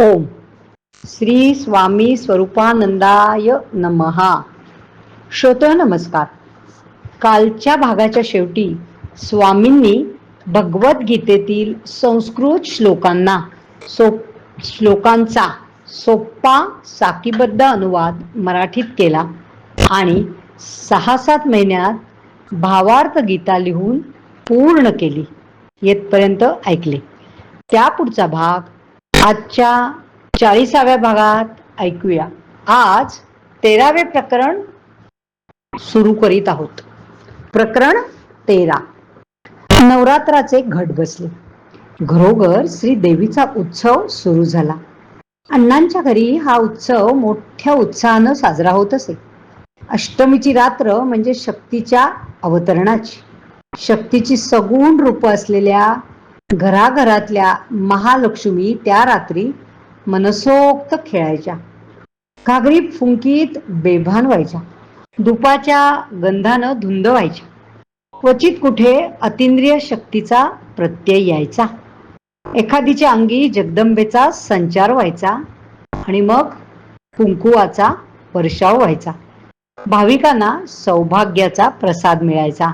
ओम। श्री स्वामी स्वरूपानंदाय नमहा श्रोतो नमस्कार। कालच्या भागाच्या शेवटी स्वामींनी भगवद्गीतेतील संस्कृत श्लोकांना सो श्लोकांचा सोप्पा साकीबद्ध अनुवाद मराठीत केला आणि सहा सात महिन्यात भावार्थ गीता लिहून पूर्ण केली येथपर्यंत ऐकले. त्या पुढचा भाग आजच्या चाळीसाव्या भागात ऐकूया. आज तेरावे प्रकरण सुरू करीत आहोत. प्रकरण तेरा. नवरात्राचे घट बसले. घरोघर श्री देवीचा उत्सव सुरू झाला. अण्णांच्या घरी हा उत्सव मोठ्या उत्साहानं साजरा होत असे. अष्टमीची रात्र म्हणजे शक्तीच्या अवतरणाची. शक्तीची सगुण रूप असलेल्या घराघरातल्या महालक्ष्मी त्या रात्री मनसोक्त खेळायच्या. घागरी फुंकीत बेभान व्हायच्या दुपाच्या गंधानं धुंद व्हायच्या क्वचित कुठे अतिंद्रिय शक्तीचा प्रत्यय यायचा. एखादीच्या अंगी जगदंबेचा संचार व्हायचा आणि मग कुंकुवाचा वर्षाव व्हायचा. भाविकांना सौभाग्याचा प्रसाद मिळायचा.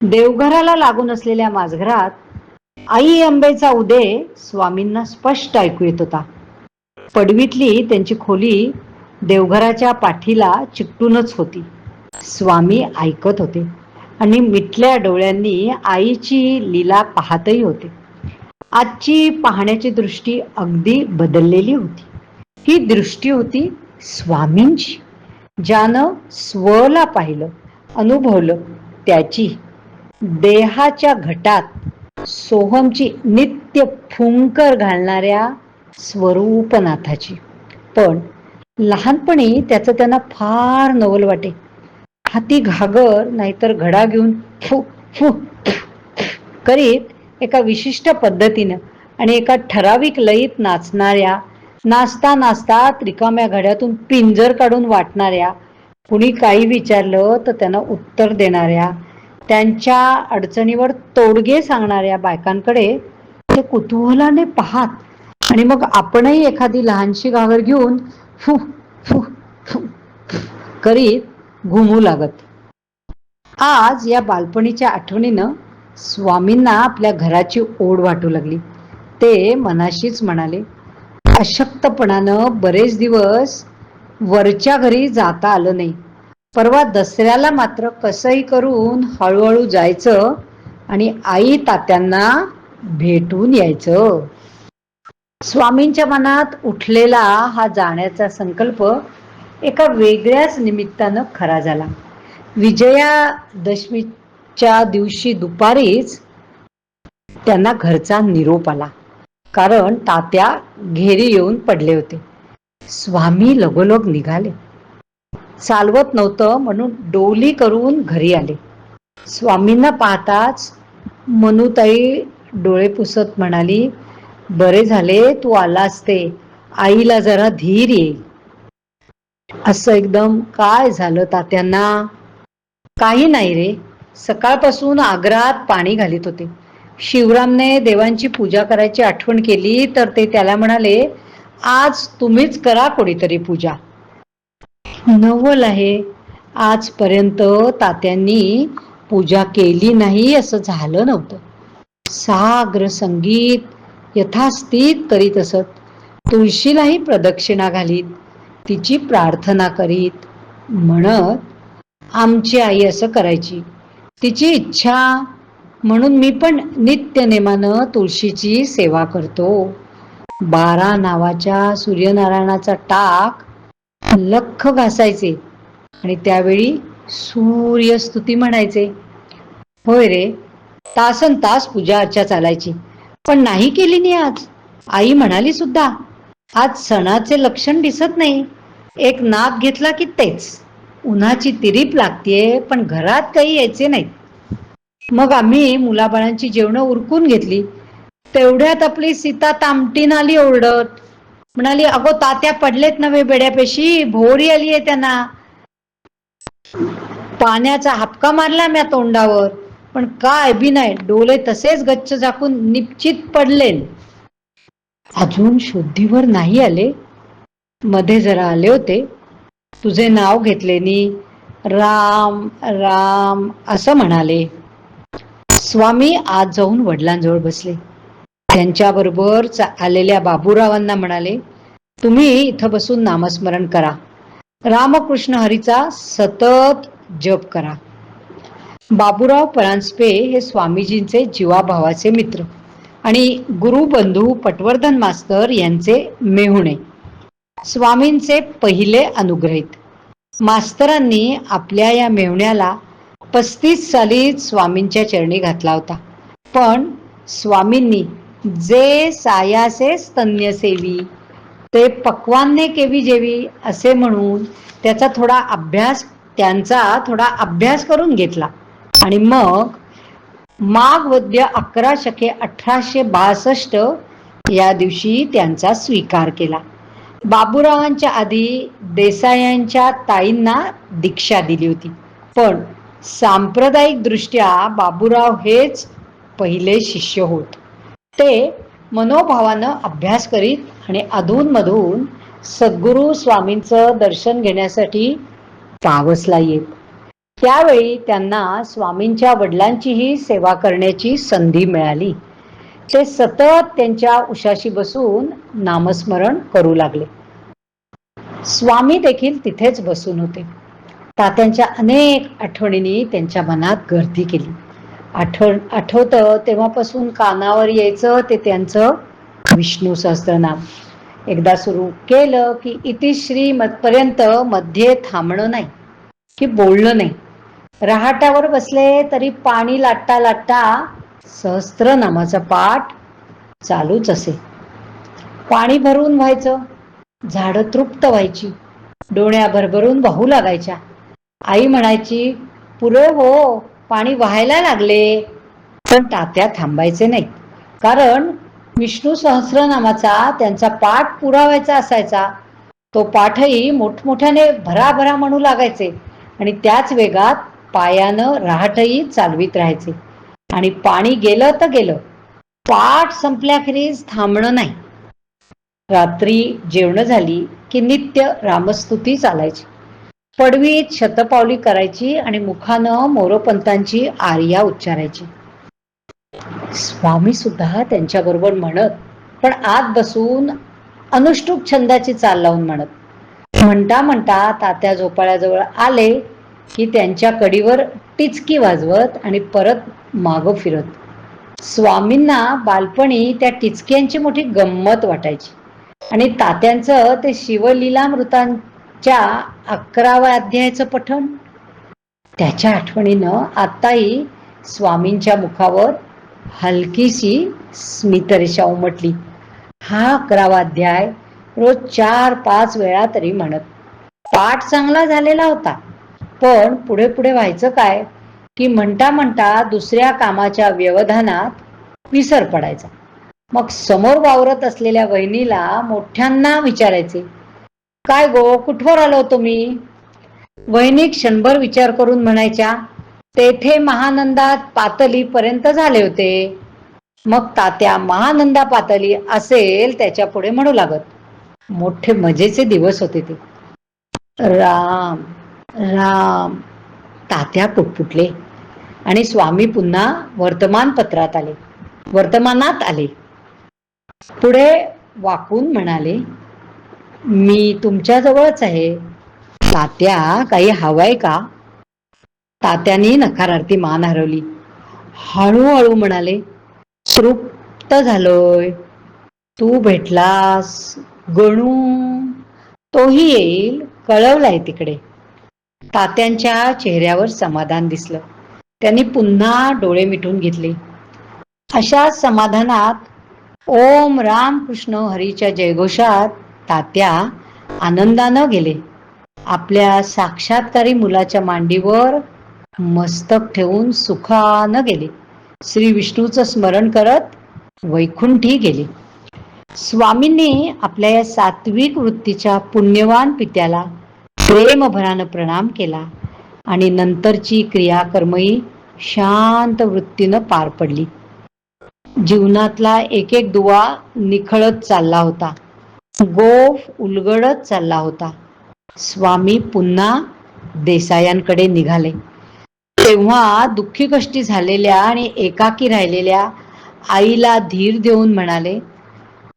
देवघराला लागून असलेल्या माझघरात आई आंबेचा उदय स्वामींना स्पष्ट ऐकू येत होता. पडवीतली त्यांची खोली देवघराच्या पाठीला चिकटूनच होती. स्वामी ऐकत होते आणि मिटल्या डोळ्यांनी आईची लीला पाहतही होते. आजची पाहण्याची दृष्टी अगदी बदललेली होती. ही दृष्टी होती स्वामींची ज्यानं स्वला पाहिलं अनुभवलं त्याची. देहाच्या घटात सोहमची नित्य फुंकर घालणाऱ्या स्वरूपनाथाची. पण लहानपणी त्याचं त्यांना फार नवल वाटे. हाती घागर नाहीतर घडा घेऊन फु फु करीत एका विशिष्ट पद्धतीनं आणि एका ठराविक लयीत नाचणाऱ्या नाचता नाचता रिकाम्या घड्यातून पिंजर काढून वाटणाऱ्या कुणी काही विचारलं तर त्यांना उत्तर देणाऱ्या त्यांच्या अडचणीवर तोडगे सांगणाऱ्या बायकांकडे ते कुतूहलाने पाहात. आणि मग आपणही एखादी लहानशी घागर घेऊन फु फु फु करीत घुमू लागत. आज या बालपणीच्या आठवणीनं स्वामींना आपल्या घराची ओढ वाटू लागली. ते मनाशीच म्हणाले अशक्तपणानं बरेच दिवस वरच्या घरी जाता आलं नाही. परवा दसऱ्याला मात्र कसंही करून हळूहळू जायचं आणि आई तात्यांना भेटून यायचं. स्वामींच्या मनात उठलेला हा जाण्याचा संकल्प एका वेगळ्याच निमित्तानं खरा झाला. विजयादशमीच्या दिवशी दुपारीच त्यांना घरचा निरोप आला. कारण तात्या घेरी येऊन पडले होते. स्वामी लगोलग निघाले. चालवत नव्हतं म्हणून डोली करून घरी आले. स्वामींना पाहताच मनुताई डोळे पुसत म्हणाली बरे झाले तू आलास ते. आईला जरा धीर येईल. असं एकदम काय झालं तात्यांना? काही नाही रे. सकाळपासून आग्रात पाणी घालीत होते. शिवरामने देवांची पूजा करायची आठवण केली तर ते त्याला म्हणाले आज तुम्हीच करा कोणीतरी पूजा. नवल आहे. आजपर्यंत तात्यांनी पूजा केली नाही असं झालं नव्हतं. साग्र संगीत यथास्थित करीत असत. तुळशीलाही प्रदक्षिणा घालीत. तिची प्रार्थना करीत. म्हणत आमची आई असं करायची. तिची इच्छा म्हणून मी पण नित्यनेमानं तुळशीची सेवा करतो. बारा नावाच्या सूर्यनारायणाचा टाक लख घासायचे. आणि त्यावेळी सूर्यस्तुती म्हणायचे. होय रे तासन तास पूजा अर्चा चालायची. पण नाही केली नाही आज. आई म्हणाली सुद्धा आज सणाचे लक्षण दिसत नाही. एक नाप घेतला की तेच. उन्हाची तिरीप लागतीये पण घरात काही यायचे नाहीत. मग आम्ही मुलाबाळांची जेवणं उरकून घेतली. तेवढ्यात आपली सीता तामटीन आली ओरडत. म्हणाली अगो तात्या पडलेत नव्हे बेड्यापेशी भोरी आली आहे त्यांना. पाण्याचा हापका मारला म्या तोंडावर. पण काय बी नाही डोले तसेच गच्च झाकून निश्चित पडले अजून शुद्धीवर नाही आले. मध्ये जरा आले होते. तुझे नाव घेतले नी. राम राम असं म्हणाले. स्वामी आज जाऊन वडिलांजवळ बसले. त्यांच्याबरोबर चा- आलेल्या बाबूरावांना म्हणाले तुम्ही इथं बसून नामस्मरण करा. रामकृष्ण हरीचा सतत जप करा. बाबूराव परांजपे हे स्वामीजींचे जीवाभावाचे मित्र आणि गुरुबंधू पटवर्धन मास्तर यांचे मेहुणे स्वामींचे पहिले अनुग्रहित. मास्तरांनी आपल्या या मेहुण्याला पस्तीस साली स्वामींच्या चरणी घातला होता. पण स्वामींनी जे सायासे स्तन्यसेवी ते पक्वान्ने केवी जेवी असे म्हणून त्याचा थोडा अभ्यास त्यांचा थोडा अभ्यास करून घेतला. आणि मग माघ वद्य अकरा शके अठराशे बासष्ट या दिवशी त्यांचा स्वीकार केला. बाबूरावांच्या आधी देसायांच्या ताईंना दीक्षा दिली होती. पण सांप्रदायिक दृष्ट्या बाबूराव हेच पहिले शिष्य होत. ते मनोभावानं अभ्यास करीत आणि अधूनमधून सद्गुरू स्वामींचं दर्शन घेण्यासाठी पावसला येत. त्यावेळी त्यांना स्वामींच्या वडिलांचीही सेवा करण्याची संधी मिळाली. ते सतत त्यांच्या उशाशी बसून नामस्मरण करू लागले. स्वामी देखील तिथेच बसून होते. तात्यांच्या अनेक आठवणींनी त्यांच्या मनात गर्दी केली. आठवण आठवतं तेव्हापासून कानावर यायचं ते त्यांचं विष्णू सहस्त्रनाम एकदा सुरू केलं की इतिश्री मतपर्यंत मध्ये थांबणं नाही की बोलणं नाही. रहाटावर बसले तरी पाणी लाटता लाटता सहस्त्रनामाचा पाठ चालूच असे. पाणी भरून व्हायचं झाडं तृप्त व्हायची डोळ्या भरभरून वाहू लागायच्या. आई म्हणायची पुरे हो पाणी व्हायला लागले. पण तात्या थांबायचे नाहीत. कारण विष्णू सहस्रनामाचा त्यांचा पाठ पुरावायचा असायचा. तो पाठही मोठमोठ्याने भराभरा म्हणू लागायचे. आणि त्याच वेगात पायानं राहटही चालवीत राहायचे. आणि पाणी गेलं तर गेलं. पाठ संपल्याखेरीज थांबणं नाही. रात्री जेवण झाली की नित्य रामस्तुती चालायची. पडवीत शतपावली करायची आणि मुखानं मोरोपंतांची आर्या उच्चारायची. स्वामी सुद्धा त्यांच्याबरोबर म्हणत पण आत बसून अनुष्टुप छंदाची चाल लावून म्हणत. म्हणता म्हणता तात्या झोपाळ्याजवळ आले की त्यांच्या कडीवर टिचकी वाजवत आणि परत मागं फिरत. स्वामींना बालपणी त्या टिचक्यांची मोठी गंमत वाटायची आणि तात्यांचं ते च्या अकराव्या अध्यायाचं पठण? त्याच्या आठवणीनं आताही स्वामींच्या मुखावर हलकीशी स्मितरेषा उमटली. हा अकरावा अध्याय रोज चार पाच वेळा तरी म्हणत. पाठ चांगला झालेला होता. पण पुढे पुढे व्हायचं काय? की म्हणता म्हणता दुसऱ्या कामाच्या व्यवधानात विसर पडायचा. मग समोर वावरत असलेल्या वहिनीला मोठ्यांना विचारायचे. काय गो कुठवर आलो तुम्ही? वहिनी क्षणभर विचार करून म्हणायच्या तेथे महानंदात पातली पर्यंत झाले होते. मग तात्या महानंदा पातली असेल त्याच्या पुढे म्हणू लागत. मोठे मजेचे दिवस होते ते. राम राम. तात्या पुटपुटले आणि स्वामी पुन्हा वर्तमानपत्रात आले. वर्तमानात आले. पुढे वाकून म्हणाले मी तुमच्याजवळच आहे. तात्या काही हवंय का? तात्यानी नकारार्थी मान हरवली. हळूहळू म्हणाले तृप्त झालोय. तू भेटलास गणू. तोही येईल कळवलाय तिकडे. तात्यांच्या चेहऱ्यावर समाधान दिसलं. त्यांनी पुन्हा डोळे मिटून घेतले. अशा समाधानात ओम राम कृष्ण हरीच्या जयघोषात तात्या आनंदानं गेले. आपल्या साक्षात्कारी मुलाच्या मांडीवर मस्तक ठेवून सुखानं गेले. श्री विष्णूचं स्मरण करत वैकुंठी गेले. स्वामींनी आपल्या या सात्विक वृत्तीच्या पुण्यवान पित्याला प्रेमभरानं प्रणाम केला आणि नंतरची क्रियाकर्मही शांत वृत्तीनं पार पडली. जीवनातला एक एक दुवा निखळत चालला होता. गोफ उलगडत चालला होता. स्वामी पुन्हा देसायांकडे निघाले. तेव्हा दुःखी कष्टी झालेल्या आणि एकाकी राहिलेल्या आईला धीर देऊन म्हणाले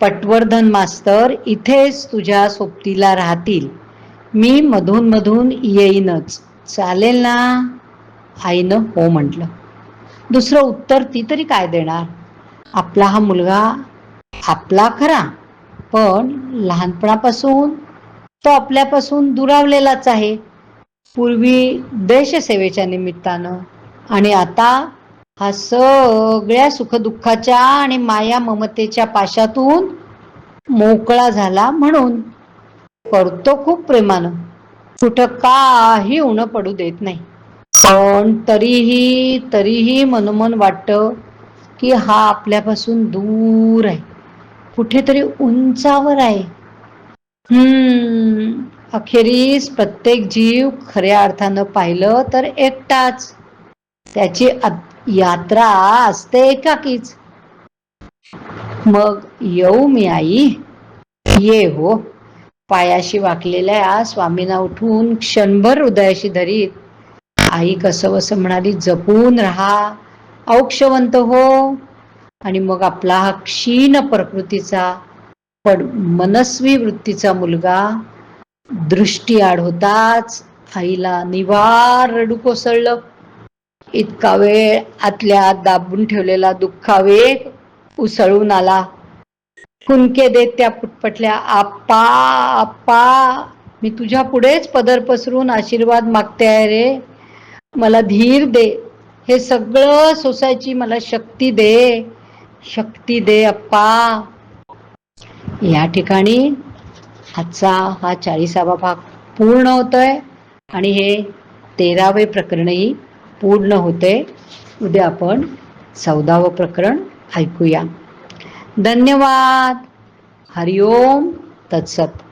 पटवर्धन मास्तर इथेच तुझ्या सोबतीला राहतील. मी मधून मधून येईनच. चालेल ना आईनं हो म्हटलं. दुसरं उत्तर ती तरी काय देणार? आपला हा मुलगा आपला खरा. पण लहानपणापासून तो आपल्यापासून दुरावलेलाच आहे. पूर्वी देशसेवेच्या निमित्तानं आणि आता हा सगळ्या सुखदुःखाच्या आणि माया ममतेच्या पाशातून मोकळा झाला म्हणून करतो खूप प्रेमानं. कुठं काही उणं पडू देत नाही. पण तरीही तरीही मनोमन वाटतं की हा आपल्यापासून दूर आहे. कुठेतरी उंचावर आहे. हम्म. अखेरीस प्रत्येक जीव खऱ्या अर्थानं पाहिलं तर एकटाच. त्याची यात्रा असते एकाकीच. मग येऊ मी आई. ये हो. पायाशी वाकलेल्या स्वामींना उठून क्षणभर हृदयाशी धरीत. आई कसं वसं म्हणाली जपून राहा. औक्षवंत हो. आणि मग आपला हा क्षीण प्रकृतीचा पण मनस्वी वृत्तीचा मुलगा दृष्टी आड होताच आईला निवार रडू कोसळलं इतका वेळ आतल्या आत दाबून ठेवलेला दुःखावेग उसळून आला. कुणके देत त्या पुटपटल्या आप्पा आप्पा मी तुझ्या पुढेच पदर पसरून आशीर्वाद मागते आहे रे. मला धीर दे. हे सगळं सोसायची मला शक्ती दे. शक्ती दे अप्पा. या ठिकाणी आजचा हा चाळीसावा भाग पूर्ण होतोय आणि हे तेरावे प्रकरणही पूर्ण होते. उद्या आपण चौदावं प्रकरण ऐकूया. धन्यवाद. हरिओम तत्सत.